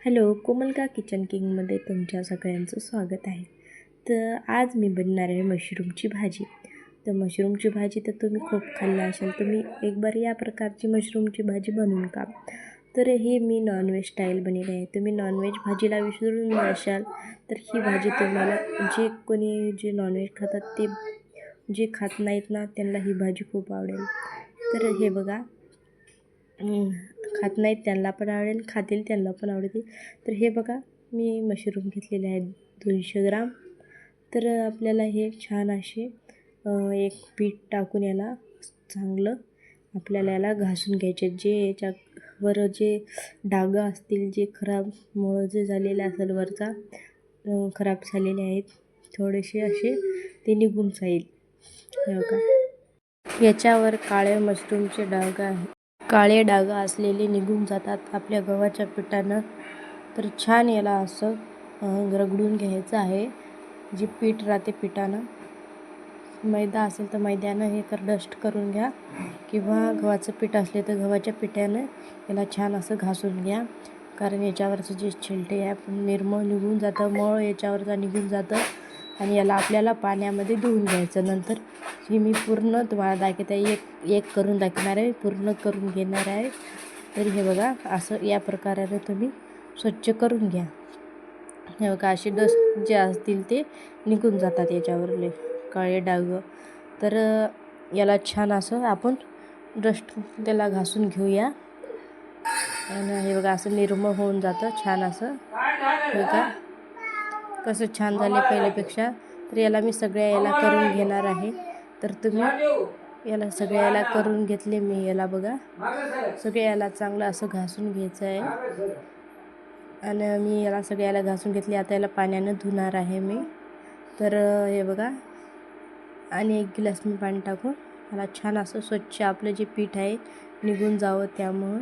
Hello कोमलका kitchen किंगमध्ये तुमच्या सगळ्यांचं स्वागत आहे. तर आज मी बनणार आहे मशरूमची भाजी. तर मशरूमची भाजी तर तुम्ही खूप खाल्ला असाल तुम्ही एक बार या प्रकारची मशरूमची भाजी बनवून का तर हे मी नॉनव्हेज स्टाईल बनवली आहे. तुम्ही नॉनव्हेज भाजीला विसरून असाल तर ही भाजी तुम्हाला जे कोणी जे नॉनव्हेज खातात ते जे खात नाहीत ना त्यांना ही भाजी खूप आवडेल. तर हे बघा खात नाहीत त्यांना पण आवडेल खातील त्यांना पण आवडतील. तर हे बघा मी मशरूम घेतलेले आहेत दोनशे ग्राम. तर आपल्याला हे छान असे एक पीठ टाकून याला चांगलं आपल्याला याला घासून घ्यायचे. जे याच्यावर जे डागं असतील जे खराब मुळं जे झालेले असेल वरचा खराब झालेले आहेत थोडेसे असे ते निघून जाईल. हे बघा. याच्यावर काळे मशरूमचे डाग आहे. काळे डाग असलेले निघून जातात आपल्या गव्हाच्या पिठानं. तर छान याला असं रगडून घ्यायचं आहे. जे पीठ राहते पिठानं. मैदा असेल तर मैद्यानं हे कर डस्ट करून घ्या. किंवा गव्हाचं पीठ असले तर गव्हाच्या पिठानं याला छान असं घासून घ्या. कारण याच्यावरचं जे छिलटे आहे निर्मळ निघून जातं मळ याच्यावरचा निघून जातं. आणि याला आपल्याला पाण्यामध्ये धुवून घ्यायचं. नंतर ही मी पूर्ण तुम्हाला दाखवत आहे एक एक करून दाखवणार आहे पूर्ण करून घेणार आहे. तर हे बघा असं या प्रकाराने तुम्ही स्वच्छ करून घ्या. हे बघा असे डस्ट जे असतील ते निघून जातात याच्यावरले काळे डाग. तर याला छान असं आपण डस्ट त्याला घासून घेऊया. आणि हे बघा असं निर्मळ होऊन जातं छान असं. हे बघा. कसं छान झाले पहिल्यापेक्षा तर याला मी सगळ्या याला करून घेणार आहे. तर तुम्ही याला सगळ्या याला करून घेतले मी याला बघा. सगळ्या याला चांगलं असं घासून घ्यायचं आहे. आणि मी याला सगळ्याला घासून घेतले. आता याला पाण्यानं धुणार आहे मी. तर हे बघा. आणि एक गिलास मी पाणी टाकून मला छान असं स्वच्छ आपलं जे पीठ आहे निघून जावं त्यामुळं.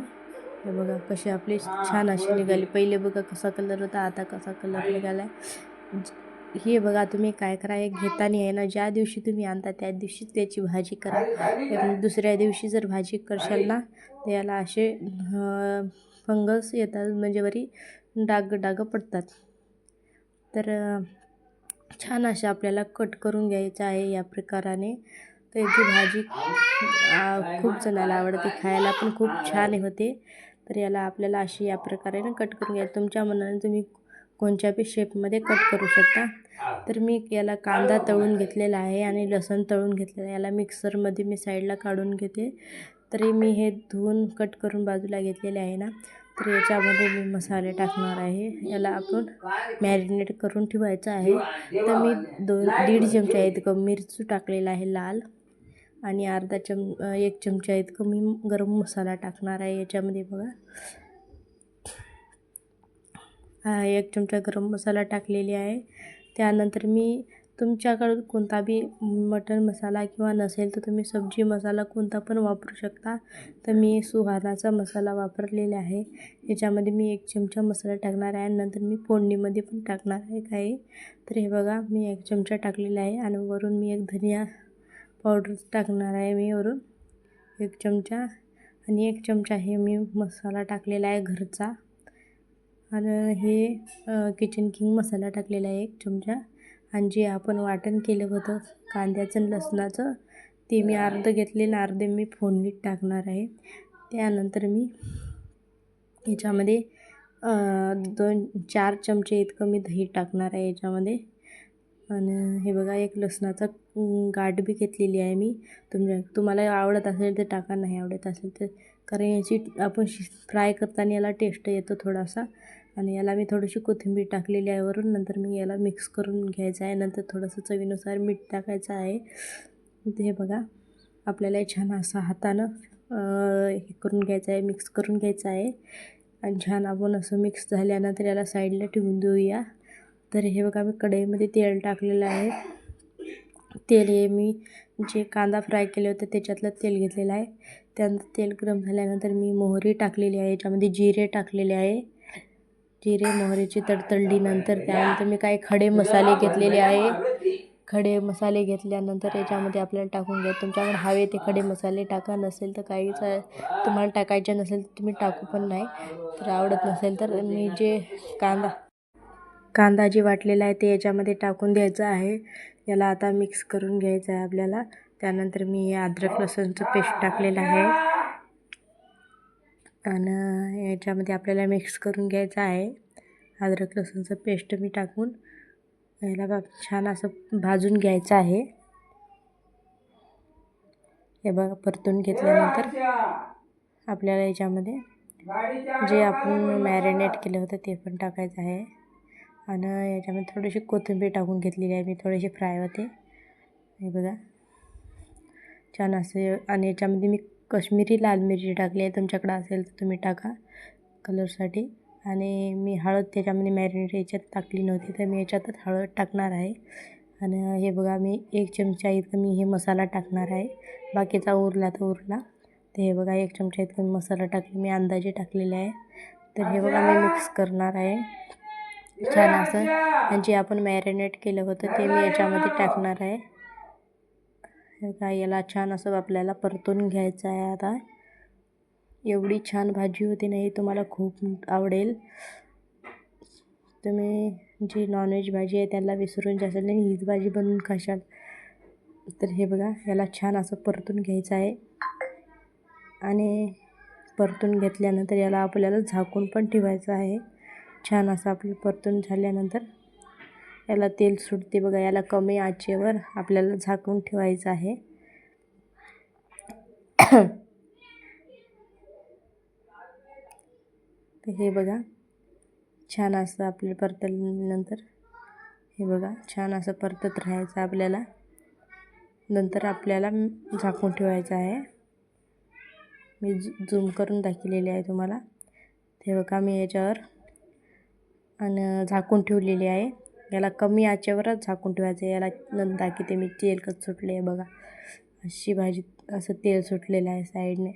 हे बघा कसे आपले छान असे निघाले. पहिले बघा कसा कलर होता आता कसा कलर निघाला आहे म्हणजे हे बघा तुम्ही काय करा हे घेताना आहे ना ज्या दिवशी तुम्ही आणता त्या दिवशीच त्याची भाजी करा. दुसऱ्या दिवशी जर भाजी करशाल ना तर याला असे फंगस येतात म्हणजे बरी डाग डाग पडतात. तर छान असे आपल्याला कट करून घ्यायचं आहे या प्रकाराने. तर याची भाजी खूप जणाला आवडते खायला पण खूप छान होते. तर याला आपल्याला अशी या प्रकारे कट करून घ्या तुमच्या मनाने तुम्ही कोणत्या बी शेपमध्ये कट करू शकता. तर मी याला कांदा तळून घेतलेला आहे आणि लसूण तळून घेतलेला आहे. याला मिक्सरमध्ये मी साईडला काढून घेते. तरी मी हे धुवून कट करून बाजूला घेतलेले आहे ना तर याच्यामध्ये मी मसाले टाकणार आहे. याला आपण मॅरिनेट करून ठेवायचं आहे. तर मी दोन दीड चमचा इतकं मिरचू टाकलेला आहे लाल. आणि अर्धा चम एक चमचा इतकं मी गरम मसाला टाकणार आहे याच्यामध्ये बघा. एक चमचा गरम मसाला टाकलेली आहे. त्यानंतर मी तुमच्याकडं कोणता बी मटन मसाला किंवा नसेल तर तुम्ही सब्जी मसाला कोणता पण वापरू शकता. तर मी सुहानाचा मसाला वापरलेला आहे. याच्यामध्ये मी एक चमचा मसाला टाकणार आहे. आणि नंतर मी फोडणीमध्ये पण टाकणार आहे काही. तर हे बघा मी एक चमचा टाकलेला आहे आणि वरून मी एक धनिया पावडर टाकणार आहे मी वरून. एक चमचा आणि एक चमचा हे मी मसाला टाकलेला आहे घरचा. आणि हे किचन किंग मसाला टाकलेला आहे एक चमचा. आणि जे आपण वाटण केलं होतं कांद्याचं आणि लसणाचं ते मी अर्धं घेतलेलं अर्धे मी फोडणीत टाकणार आहे. त्यानंतर मी याच्यामध्ये दोन चार चमचे इतकं मी दही टाकणार आहे याच्यामध्ये. आणि हे बघा एक लसणाचा गाठ बी घेतलेली आहे मी. तुमच्या तुम्हाला आवडत असेल तर टाका नाही आवडत असेल तर कारण याची आपण शि फ्राय करताना याला टेस्ट येतो थोडासा. आणि याला मी थोडीशी कोथिंबीर टाकलेली आहे वरून. नंतर मी याला मिक्स करून घ्यायचं आहे. नंतर थोडंसं चवीनुसार मीठ टाकायचं आहे. ते हे बघा आपल्याला छान असं हातानं हे करून घ्यायचं आहे मिक्स करून घ्यायचं आहे. आणि छान आपण असं मिक्स झाल्यानंतर याला साईडला ठेवून देऊया. तर हे बघा मी कढईमध्ये तेल टाकलेलं आहे. तेल हे मी जे कांदा फ्राय केले होते त्याच्यातलं तेल घेतलेलं आहे. त्यानंतर तेल गरम झाल्यानंतर मी मोहरी टाकलेली आहे. याच्यामध्ये जिरे टाकलेले आहे. जिरे मोहरीची तडतडलीनंतर त्यानंतर मी काही खडे मसाले घेतलेले आहे. खडे मसाले घेतल्यानंतर याच्यामध्ये आपल्याला टाकून घ्या. तुमच्याकडे हवे ते खडे मसाले टाका. नसेल तर काहीच तुम्हाला टाकायचे नसेल तर तुम्ही टाकू पण नाही. तर आवडत नसेल तर मी जे कांदा कांदा जे वाटलेला आहे ते याच्यामध्ये टाकून द्यायचं आहे. याला आता मिक्स करून घ्यायचं आहे आपल्याला. त्यानंतर मी हे अद्रक लसूणचं पेस्ट टाकलेलं आहे. आणि याच्यामध्ये आपल्याला मिक्स करून घ्यायचं आहे. अद्रक लसूणचं पेस्ट मी टाकून याला बा छान असं भाजून घ्यायचं आहे. हे बघा परतून घेतल्यानंतर आपल्याला याच्यामध्ये जे आपण मॅरिनेट केलं होतं ते पण टाकायचं आहे. आणि याच्यामध्ये थोडीशी कोथिंबीर टाकून घेतलेली आहे मी थोडेसे फ्राय होते. हे बघा. छान असे आणि याच्यामध्ये मी कश्मीरी लाल मिरची टाकली आहे. तुमच्याकडं असेल तर तुम्ही टाका कलरसाठी. आणि मी हळद त्याच्यामध्ये मॅरिनेट याच्यात टाकली नव्हती तर मी याच्यातच हळद टाकणार आहे. आणि हे बघा मी एक चमचा इतकं मी हे मसाला टाकणार आहे. बाकीचा उरला तर उरला. तर हे बघा एक चमचा इतकं मी मसाला टाकले. मी अंदाजे टाकलेले आहे. तर हे बघा मी मिक्स करणार आहे. छान असं. आणि जे आपण मॅरिनेट केलं होतं ते मी याच्यामध्ये टाकणार आहे. हे याला छान असं आपल्याला परतून घ्यायचं आहे आता. एवढी छान भाजी होती नाही तुम्हाला खूप आवडेल. तुम्ही जी नॉनव्हेज भाजी आहे त्याला विसरून जासाल आणि हीच भाजी बनवून खाशाल. तर हे बघा याला छान असं परतून घ्यायचं आहे. आणि परतून घेतल्यानंतर याला आपल्याला झाकून पण ठेवायचं आहे. छान असं आपलं परतून झाल्यानंतर. याला तेल सुटते बघा याला कमी आचेवर आपल्याला झाकून ठेवायचं आहे. तर हे बघा छान असं आपले परतल्यानंतर हे बघा छान असं परतत राहायचं आपल्याला. नंतर आपल्याला झाकून ठेवायचं आहे. मी झूम करून दाखवलेले आहे तुम्हाला. ते बघा मी याच्यावर आणि झाकून ठेवलेली आहे. याला कमी आचेवरच झाकून ठेवायचं. आहे याला नंतर की ते मी तेलकच सुटले आहे बघा. अशी भाजी असं तेल सुटलेलं आहे साईडने.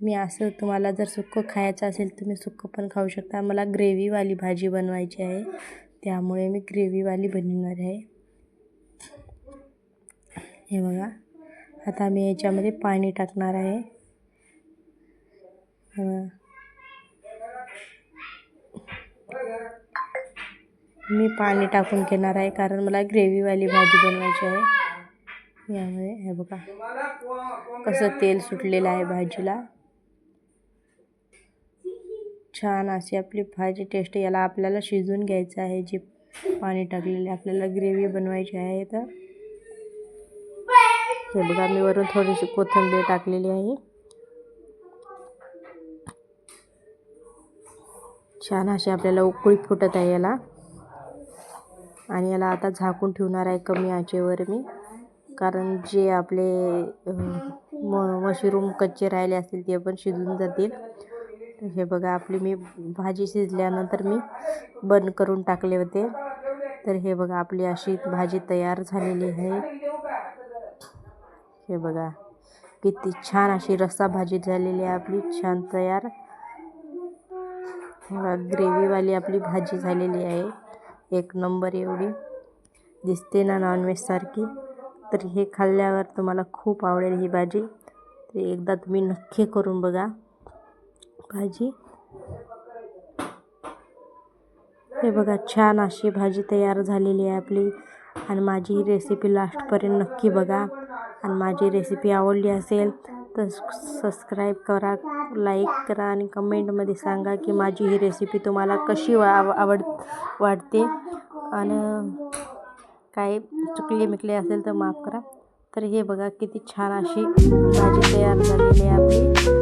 मी असं तुम्हाला जर सुक्कं खायचं असेल तुम्ही सुक्कं पण खाऊ शकता. मला ग्रेव्हीवाली भाजी बनवायची आहे. त्यामुळे मी ग्रेव्हीवाली बनवणार आहे. हे बघा. आता मी याच्यामध्ये पाणी टाकणार आहे. मी पाणी टाकून घेणार आहे कारण मला ग्रेव्हीवाली भाजी बनवायची आहे. यामुळे हे बघा कसं तेल सुटलेलं आहे भाजीला. छान अशी आपली भाजी टेस्ट याला आपल्याला शिजवून घ्यायचं आहे जे पाणी टाकलेले आपल्याला ग्रेव्ही बनवायची आहे तर हे बघा मी वरून थोडीशी कोथिंबीर टाकलेली आहे. छान अशी आपल्याला उकळी फुटत आहे याला. आणि याला आता झाकून ठेवणार आहे कमी आचेवर मी. कारण जे आपले म मशरूम कच्चे राहिले असतील ते पण शिजून जातील. हे बघा आपली मी भाजी शिजल्यानंतर मी बंद करून टाकले होते. तर हे बघा आपली अशी भाजी तयार झालेली आहे. हे बघा किती छान अशी रस्सा भाजी झालेली आहे आपली छान तयार. ग्रेव्हीवाली आपली भाजी झालेली आहे. एक नंबर एवढी दिसते ना नॉनव्हेजसारखी तर हे खाल्ल्यावर तुम्हाला खूप आवडेल ही भाजी. तर एकदा तुम्ही नक्की करून बघा भाजी. हे बघा छान अशी भाजी तयार झालेली आहे आपली. आणि माझी ही रेसिपी लास्टपर्यंत नक्की बघा. आणि माझी रेसिपी आवडली असेल तर सबस्क्राईब करा लाईक करा आणि कमेंटमध्ये सांगा की माझी ही रेसिपी तुम्हाला कशी वा आवड वाटते. आणि काही चुकले मिकले असेल तर माफ करा. तर हे बघा किती छान अशी भाजी तयार झालेली आहे आपली.